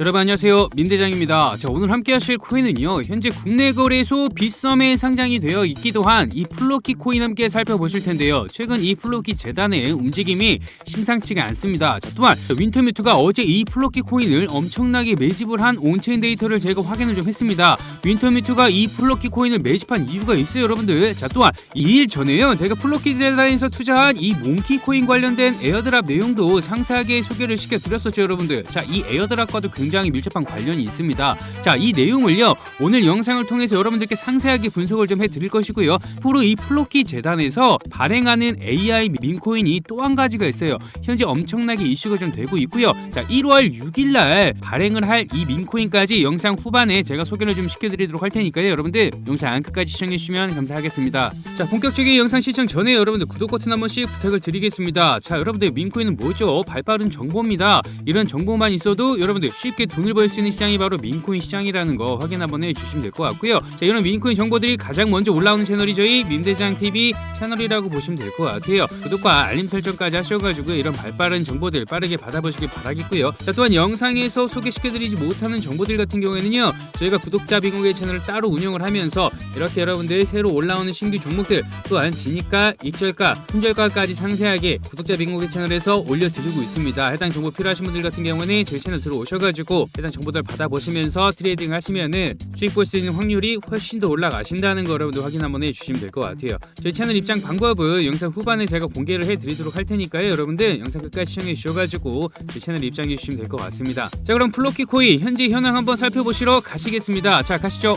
여러분 안녕하세요. 민대장입니다. 자 오늘 함께 하실 코인은요 현재 국내 거래소 빗썸에 상장이 되어 있기도 한 이 플로키 코인 함께 살펴보실 텐데요. 최근 이 플로키 재단의 움직임이 심상치가 않습니다. 자 또한 윈터뮤트가 어제 이 플로키 코인을 엄청나게 매집을 한 온체인 데이터를 제가 확인을 좀 했습니다. 윈터뮤트가 이 플로키 코인을 매집한 이유가 있어요 여러분들. 자 또한 2일 전에요 제가 플로키 재단에서 투자한 이 몽키 코인 관련된 에어드랍 내용도 상세하게 소개를 시켜드렸었죠 여러분들. 자 이 에어드랍과도 굉장히 밀접한 관련이 있습니다. 자, 이 내용을요. 오늘 영상을 통해서 여러분들께 상세하게 분석을 좀 해드릴 것이고요. 앞으로 이 플로키 재단에서 발행하는 AI 민코인이 또 한 가지가 있어요. 현재 엄청나게 이슈가 좀 되고 있고요. 자, 1월 6일 날 발행을 할 이 민코인까지 영상 후반에 제가 소개를 좀 시켜드리도록 할 테니까요. 여러분들 영상 끝까지 시청해 주시면 감사하겠습니다. 자, 본격적인 영상 시청 전에 여러분들 구독 버튼 한 번씩 부탁을 드리겠습니다. 자, 여러분들 민코인은 뭐죠? 발빠른 정보입니다. 이런 정보만 있어도 여러분들 쉽게 돈을 벌 수 있는 시장이 바로 민코인 시장이라는 거 확인 한번 해주시면 될 것 같고요. 자 이런 민코인 정보들이 가장 먼저 올라오는 채널이 저희 민대장 TV 채널이라고 보시면 될 것 같아요. 구독과 알림 설정까지 하셔가지고 이런 발빠른 정보들 빠르게 받아보시길 바라겠고요. 자 또한 영상에서 소개시켜드리지 못하는 정보들 같은 경우에는요 저희가 구독자 비공개 채널을 따로 운영을 하면서 이렇게 여러분들 새로 올라오는 신규 종목들 또한 진입가, 익절가, 품절가까지 상세하게 구독자 비공개 채널에서 올려드리고 있습니다. 해당 정보 필요하신 분들 같은 경우는 저희 채널 들어오셔가지고 해당 정보들 받아보시면서 트레이딩 하시면은 수익 볼 수 있는 확률이 훨씬 더 올라가신다는 거 여러분들 확인 한번 해주시면 될 것 같아요. 저희 채널 입장 방법은 영상 후반에 제가 공개를 해드리도록 할 테니까요. 여러분들 영상 끝까지 시청해 주셔가지고 저희 채널 입장해 주시면 될 것 같습니다. 자 그럼 플로키 코인 현재 현황 한번 살펴보시러 가시겠습니다. 자 가시죠.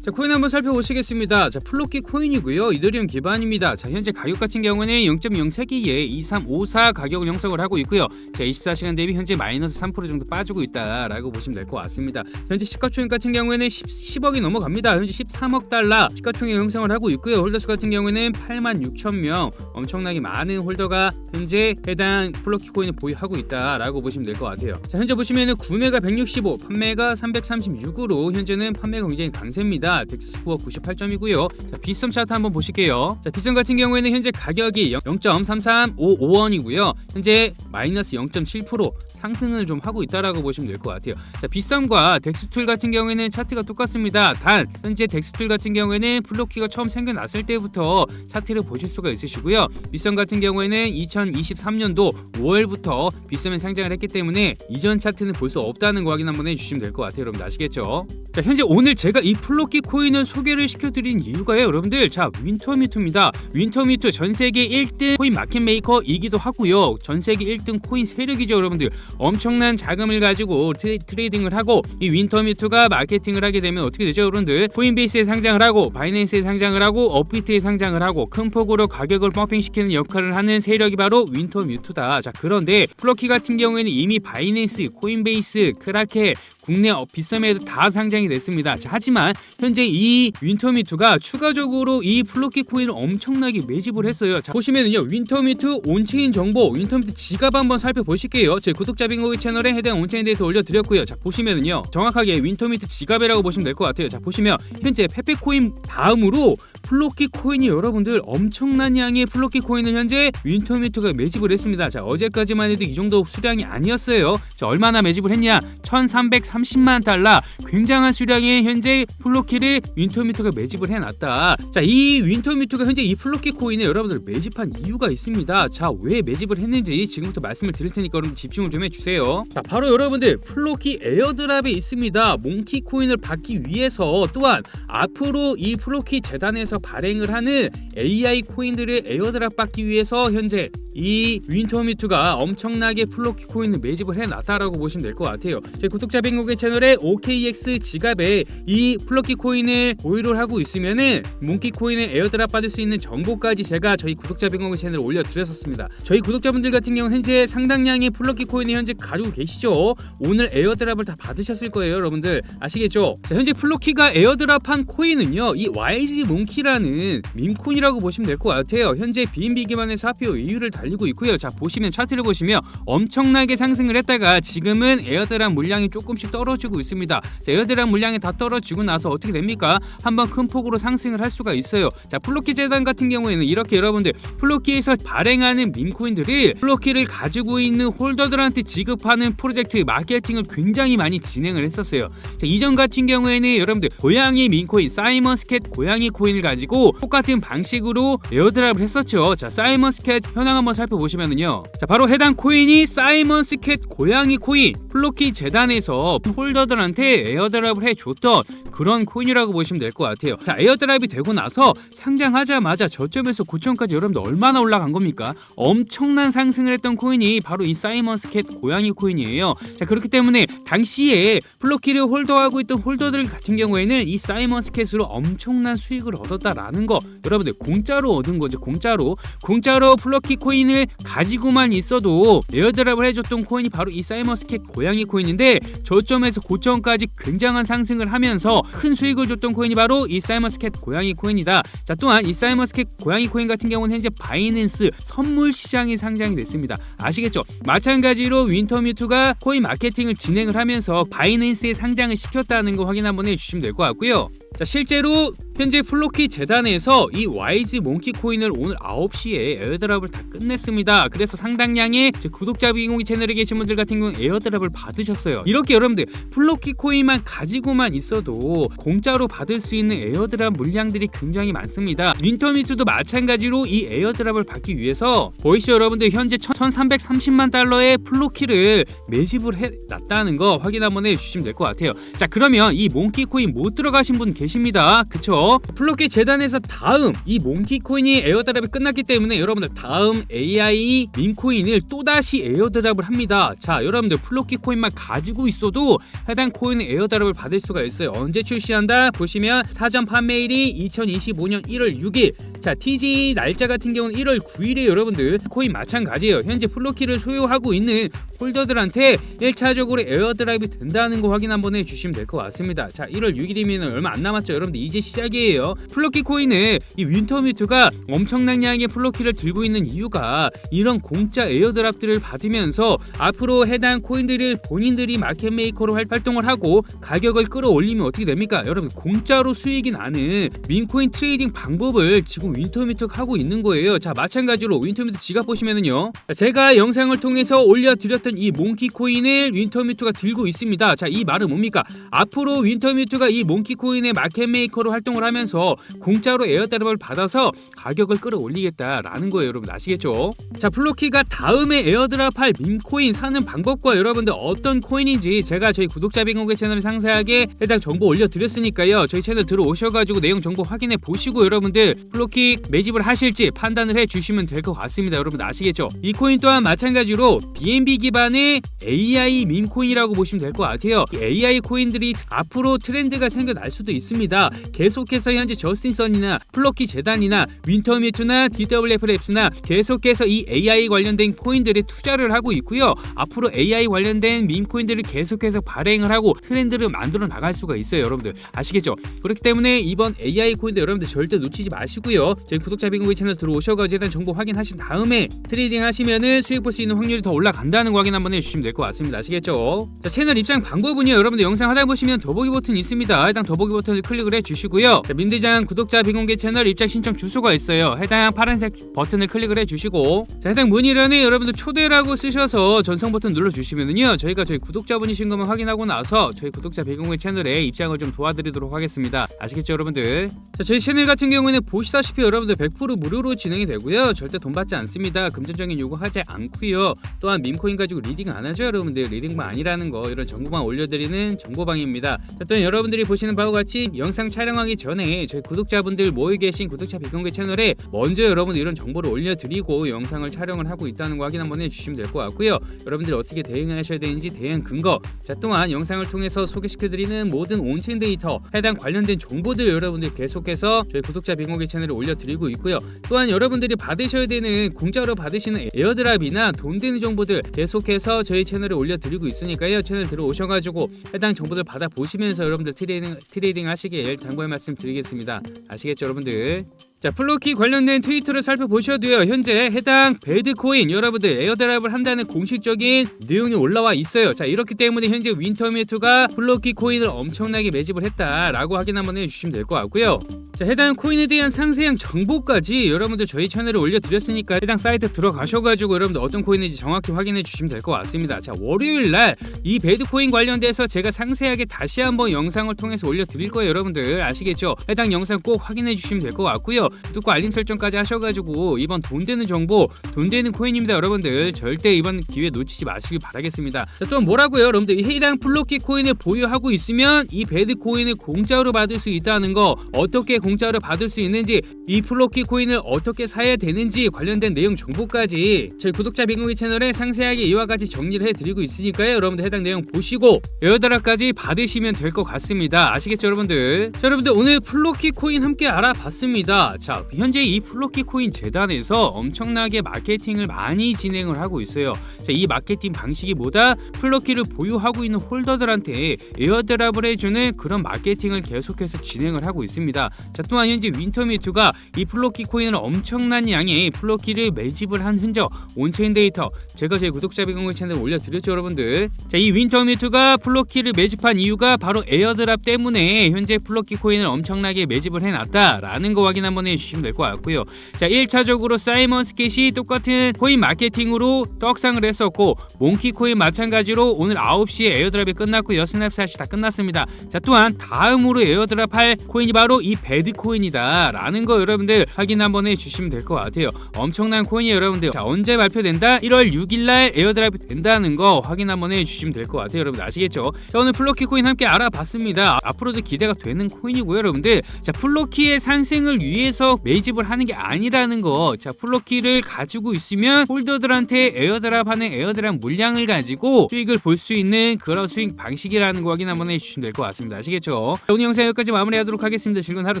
자 코인 한번 살펴보시겠습니다. 자 플로키 코인이고요. 이더리움 기반입니다. 자 현재 가격 같은 경우는 0.03기에 2354 가격을 형성을 하고 있고요. 자 24시간 대비 현재 마이너스 3% 정도 빠지고 있다라고 보시면 될 것 같습니다. 자, 현재 시가총액 같은 경우에는 10, 억이 넘어갑니다. 현재 13억 달러 시가총액 형성을 하고 있고요. 홀더 수 같은 경우에는 8만 6천 명 엄청나게 많은 홀더가 현재 해당 플로키 코인을 보유하고 있다라고 보시면 될 것 같아요. 자 현재 보시면은 구매가 165, 판매가 336으로 현재는 판매가 굉장히 강세입니다. 덱스 스코어 98점이고요. 자, 비썸 차트 한번 보실게요. 자, 비썸 같은 경우에는 현재 가격이 0.3355원이고요. 현재 마이너스 0.7% 상승을 좀 하고 있다라고 보시면 될 것 같아요. 자, 비썸과 덱스툴 같은 경우에는 차트가 똑같습니다. 단 현재 덱스툴 같은 경우에는 플로키가 처음 생겨났을 때부터 차트를 보실 수가 있으시고요. 비썸 같은 경우에는 2023년도 5월부터 비썸에 상장을 했기 때문에 이전 차트는 볼 수 없다는 거 확인 한번 해주시면 될 것 같아요. 여러분 아시겠죠? 자, 현재 오늘 제가 이 플로키 코인을 소개를 시켜드린 이유가요, 여러분들. 자, 윈터미투입니다. 윈터미투 전 세계 1등 코인 마켓 메이커이기도 하고요. 전 세계 1등 코인 세력이죠, 여러분들. 엄청난 자금을 가지고 트레, 트레 이딩을 하고 이 윈터뮤트가 마케팅을 하게 되면 어떻게 되죠 여러분들? 코인베이스에 상장을 하고 바이낸스에 상장을 하고 업비트에 상장을 하고 큰 폭으로 가격을 펌핑시키는 역할을 하는 세력이 바로 윈터뮤트다. 자 그런데 플러키 같은 경우에는 이미 바이낸스 코인베이스 크라케 국내 비썸에도 다 상장이 됐습니다. 자, 하지만 현재 이 윈터미투가 추가적으로 이 플로키 코인을 엄청나게 매집을 했어요. 자, 보시면은요. 윈터미투 온체인 정보, 윈터미투 지갑 한번 살펴보실게요. 제 구독자 빙고기 채널에 해당 온체인 데이터 올려드렸고요. 자, 보시면은요. 정확하게 윈터미투 지갑이라고 보시면 될 것 같아요. 자, 보시면 현재 페페 코인 다음으로 플로키 코인이 여러분들 엄청난 양의 플로키 코인을 현재 윈터미투가 매집을 했습니다. 자, 어제까지만 해도 이 정도 수량이 아니었어요. 자, 얼마나 매집을 했냐? 1330만 달러. 굉장한 수량의 현재 플로키를 윈터미투가 매집을 해놨다. 자, 이 윈터미투가 현재 이 플로키 코인을 여러분들 매집한 이유가 있습니다. 자, 왜 매집을 했는지 지금부터 말씀을 드릴 테니까 여러분 집중을 좀 해주세요. 자, 바로 여러분들 플로키 에어드랍에 있습니다. 몽키 코인을 받기 위해서 또한 앞으로 이 플로키 재단에서 발행을 하는 AI 코인들을 에어드랍 받기 위해서 현재 이 윈터미투가 엄청나게 플로키 코인을 매집을 해놨다라고 보시면 될 것 같아요. 저희 구독자 빙고의 채널에 OKX 지갑에 이 플로키 코인을 보유를 하고 있으면은 몽키 코인의 에어드랍 받을 수 있는 정보까지 제가 저희 구독자 빙고의 채널에 올려드렸었습니다. 저희 구독자분들 같은 경우 현재 상당량의 플로키 코인을 현재 가지고 계시죠. 오늘 에어드랍을 다 받으셨을 거예요, 여러분들 아시겠죠? 자, 현재 플로키가 에어드랍한 코인은요, 이 YG 몽키라는 밈코인이라고 보시면 될 것 같아요. 현재 BNB 기반의 사표 이유를 달 리고 있고요. 자 보시면 차트를 보시면 엄청나게 상승을 했다가 지금은 에어드랍 물량 물량이 조금씩 떨어지고 있습니다. 자, 에어드랍 물량이 다 떨어지고 나서 어떻게 됩니까? 한번 큰 폭으로 상승을 할 수가 있어요. 자, 플로키 재단 같은 경우에는 이렇게 여러분들 플로키에서 발행하는 민코인들이 플로키를 가지고 있는 홀더들한테 지급하는 프로젝트 마케팅을 굉장히 많이 진행을 했었어요. 자, 이전 같은 경우에는 여러분들 고양이 민코인 사이먼 스캣 고양이 코인을 가지고 똑같은 방식으로 에어드랍을 했었죠. 자, 사이먼 스캣 현황 한번 살펴보시면은요. 자, 바로 해당 코인이 사이먼 스캣 고양이 코인 플로키 재단에서 홀더들한테 에어드랍을 해줬던 그런 코인이라고 보시면 될 것 같아요. 자, 에어드랍이 되고 나서 상장하자마자 저점에서 9천까지 여러분들 얼마나 올라간 겁니까? 엄청난 상승을 했던 코인이 바로 이 사이먼 스캣 고양이 코인이에요. 자, 그렇기 때문에 당시에 플로키를 홀더하고 있던 홀더들 같은 경우에는 이 사이먼 스캣으로 엄청난 수익을 얻었다라는 거 여러분들 공짜로 얻은 거죠. 공짜로 공짜로 플로키 코인 을 가지고만 있어도 에어드랍을 해줬던 코인이 바로 이 사이먼 스캣 고양이 코인인데 저점에서 고점까지 굉장한 상승을 하면서 큰 수익을 줬던 코인이 바로 이 사이먼 스캣 고양이 코인이다. 자 또한 이 사이먼 스캣 고양이 코인 같은 경우는 현재 바이낸스 선물 시장에 상장이 됐습니다. 아시겠죠? 마찬가지로 윈터뮤트가 코인 마케팅을 진행을 하면서 바이낸스에 상장을 시켰다는 거 확인 한번 해주시면 될 것 같고요. 자 실제로 현재 플로키 재단에서 이 와이즈 몽키 코인을 오늘 9시에 에어드랍을 다 끝냈습니다. 그래서 상당량의 제 구독자 비공개 채널에 계신 분들 같은 경우 는 에어드랍을 받으셨어요. 이렇게 여러분들 플로키 코인만 가지고만 있어도 공짜로 받을 수 있는 에어드랍 물량들이 굉장히 많습니다. 윈터미트도 마찬가지로 이 에어드랍을 받기 위해서 보이시죠 여러분들 현재 1330만 달러의 플로키를 매집을 해놨다는 거 확인 한번 해주시면 될 것 같아요. 자 그러면 이 몽키 코인 못 들어가신 분 계십니다. 그쵸? 플로키 재단에서 다음 이 몽키 코인이 에어드랍이 끝났기 때문에 여러분들 다음 AI 민코인을 또다시 에어드랍을 합니다. 자 여러분들 플로키 코인만 가지고 있어도 해당 코인 에어드랍을 받을 수가 있어요. 언제 출시한다? 보시면 사전 판매일이 2025년 1월 6일 자 TG 날짜 같은 경우는 1월 9일에 여러분들 코인 마찬가지예요. 현재 플로키를 소유하고 있는 홀더들한테 1차적으로 에어드랍이 된다는 거 확인 한번 해주시면 될 것 같습니다. 자 1월 6일이면 얼마 안 남았죠. 여러분들 이제 시작이에요. 플로키 코인을 이 윈터뮤트가 엄청난 양의 플로키를 들고 있는 이유가 이런 공짜 에어드랍들을 받으면서 앞으로 해당 코인들을 본인들이 마켓 메이커로 활- 활동을 하고 가격을 끌어올리면 어떻게 됩니까? 여러분 공짜로 수익이 나는 민코인 트레이딩 방법을 지금 윈터뮤트가 하고 있는 거예요. 자 마찬가지로 윈터뮤트 지갑 보시면은요. 자, 제가 영상을 통해서 올려드렸던 이 몽키 코인을 윈터뮤트가 들고 있습니다. 자 이 말은 뭡니까? 앞으로 윈터뮤트가 이 몽키 코인의 마켓 메이커로 활동을 하면서 공짜로 에어드랍을 받아서 가격을 끌어올리겠다라는 거예요, 여러분 아시겠죠? 자 플로키가 다음에 에어드랍할 민코인 사는 방법과 여러분들 어떤 코인인지 제가 저희 구독자 빙공개 채널에 상세하게 해당 정보 올려드렸으니까요. 저희 채널 들어오셔가지고 내용 정보 확인해 보시고 여러분들 플로키 매집을 하실지 판단을 해 주시면 될 것 같습니다. 여러분 아시겠죠? 이 코인 또한 마찬가지로 BNB 기반의 AI 민코인이라고 보시면 될 것 같아요. 이 AI 코인들이 앞으로 트렌드가 생겨날 수도 있습니다. 계속해서 현재 저스틴 선이나 플로키 재단이나 윈터뮤트나 DWF 랩스나 계속해서 이 AI 관련된 코인들에 투자를 하고 있고요. 앞으로 AI 관련된 밈코인들을 계속해서 발행을 하고 트렌드를 만들어 나갈 수가 있어요, 여러분들 아시겠죠? 그렇기 때문에 이번 AI 코인들 여러분들 절대 놓치지 마시고요. 저희 구독자 비공개 채널 들어오셔가지고 일단 정보 확인하신 다음에 트레이딩 하시면은 수익 볼 수 있는 확률이 더 올라간다는 거 확인 한번 해주시면 될 것 같습니다. 아시겠죠? 자 채널 입장 방법은요, 여러분들 영상 하다 보시면 더보기 버튼 있습니다. 일단 더보기 버튼을 클릭을 해주시고요. 자, 민대장 구독자 비공개 채널 입장 신청 주소가 있어요. 해당 파란색 버튼을 클릭을 해주시고 자 해당 문의란에 여러분들 초대라고 쓰셔서 전송 버튼 눌러주시면은요 저희가 저희 구독자분이신 것만 확인하고 나서 저희 구독자 비공개 채널에 입장을 좀 도와드리도록 하겠습니다. 아시겠죠 여러분들? 자 저희 채널 같은 경우에는 보시다시피 여러분들 100% 무료로 진행이 되고요. 절대 돈 받지 않습니다. 금전적인 요구하지 않고요. 또한 밈코인 가지고 리딩 안 하죠 여러분들 리딩방 아니라는 거 이런 정보만 올려드리는 정보방입니다. 자, 또한 여러분들이 보시는 바와 같이 영상 촬영하기 전에 저희 구독자분들 모여 계신 구독자 비공개 채널에 먼저 여러분들 이런 정보를 올려드리고 영상을 촬영을 하고 있다는 거 확인 한번 해주시면 될 것 같고요. 여러분들이 어떻게 대응하셔야 되는지 대응 근거 자 또한 영상을 통해서 소개시켜드리는 모든 온체인 데이터 해당 관련된 정보들 여러분들 계속해서 저희 구독자 비공개 채널에 올려 드리고 있고요. 또한 여러분들이 받으셔야 되는 공짜로 받으시는 에어드랍이나 돈 되는 정보들 계속해서 저희 채널에 올려드리고 있으니까요. 채널 들어오셔가지고 해당 정보들 받아 보시면서 여러분들 트레이딩 트레이딩 하시길 당부의 말씀 드리겠습니다. 아시겠죠, 여러분들? 자 플로키 관련된 트위터를 살펴보셔도요. 현재 해당 배드코인 여러분들 에어드랍을 한다는 공식적인 내용이 올라와 있어요. 자 이렇기 때문에 현재 윈터미투가 플로키 코인을 엄청나게 매집을 했다라고 확인 한번 해주시면 될 것 같고요. 자 해당 코인에 대한 상세한 정보까지 여러분들 저희 채널에 올려드렸으니까 해당 사이트 들어가셔가지고 여러분들 어떤 코인인지 정확히 확인해 주시면 될 것 같습니다. 자 월요일 날 이 배드코인 관련돼서 제가 상세하게 다시 한번 영상을 통해서 올려드릴 거예요 여러분들. 아시겠죠? 해당 영상 꼭 확인해 주시면 될 것 같고요 구독과 알림 설정까지 하셔가지고 이번 돈 되는 정보 돈 되는 코인입니다 여러분들. 절대 이번 기회 놓치지 마시길 바라겠습니다. 자, 또 뭐라고요? 여러분들 이 해당 플로키 코인을 보유하고 있으면 이 배드 코인을 공짜로 받을 수 있다는 거 어떻게 공짜로 받을 수 있는지 이 플로키 코인을 어떻게 사야 되는지 관련된 내용 정보까지 저희 구독자 빙고기 채널에 상세하게 이와 같이 정리를 해드리고 있으니까요. 여러분들 해당 내용 보시고 에어드랍까지 받으시면 될 것 같습니다. 아시겠죠 여러분들? 자 여러분들 오늘 플로키 코인 함께 알아봤습니다 자 현재 이 플로키 코인 재단에서 엄청나게 마케팅을 많이 진행을 하고 있어요. 자 이 마케팅 방식이 뭐다 플로키를 보유하고 있는 홀더들한테 에어드랍을 해주는 그런 마케팅을 계속해서 진행을 하고 있습니다. 자 또한 현재 윈터미투가 이 플로키 코인을 엄청난 양의 플로키를 매집을 한 흔적 온체인 데이터 제가 제 구독자 비공개 채널에 올려드렸죠 여러분들. 자 이 윈터미투가 플로키를 매집한 이유가 바로 에어드랍 때문에 현재 플로키 코인을 엄청나게 매집을 해놨다라는 거 확인 한번 해 주시면 될 것 같고요. 자 1차적으로 사이먼 스켓이 똑같은 코인 마케팅으로 떡상을 했었고 몽키 코인 마찬가지로 오늘 9시에 에어드랍이 끝났고요. 스냅샷이 다 끝났습니다. 자 또한 다음으로 에어드랍 할 코인이 바로 이 배드 코인이다 라는 거 여러분들 확인 한번 해 주시면 될 것 같아요. 엄청난 코인이 여러분들. 자 언제 발표된다? 1월 6일 날 에어드랍이 된다는 거 확인 한번 해 주시면 될 것 같아요. 여러분들 아시겠죠? 자 오늘 플로키 코인 함께 알아봤습니다. 앞으로도 기대가 되는 코인이고요 여러분들. 자 플로키의 상승을 위해서 매집을 하는 게 아니라는 거 자 플로키를 가지고 있으면 홀더들한테 에어드랍 하는 에어드랍 물량을 가지고 수익을 볼 수 있는 그런 수익 방식이라는 거 확인 한번 해주시면 될 것 같습니다. 아시겠죠? 자, 오늘 영상 여기까지 마무리하도록 하겠습니다. 즐거운 하루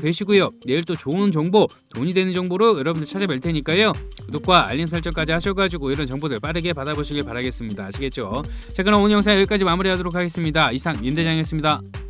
되시고요. 내일 또 좋은 정보 돈이 되는 정보로 여러분들 찾아뵐 테니까요. 구독과 알림 설정까지 하셔가지고 이런 정보들 빠르게 받아보시길 바라겠습니다. 아시겠죠? 자 그럼 오늘 영상 여기까지 마무리하도록 하겠습니다. 이상 임대장이었습니다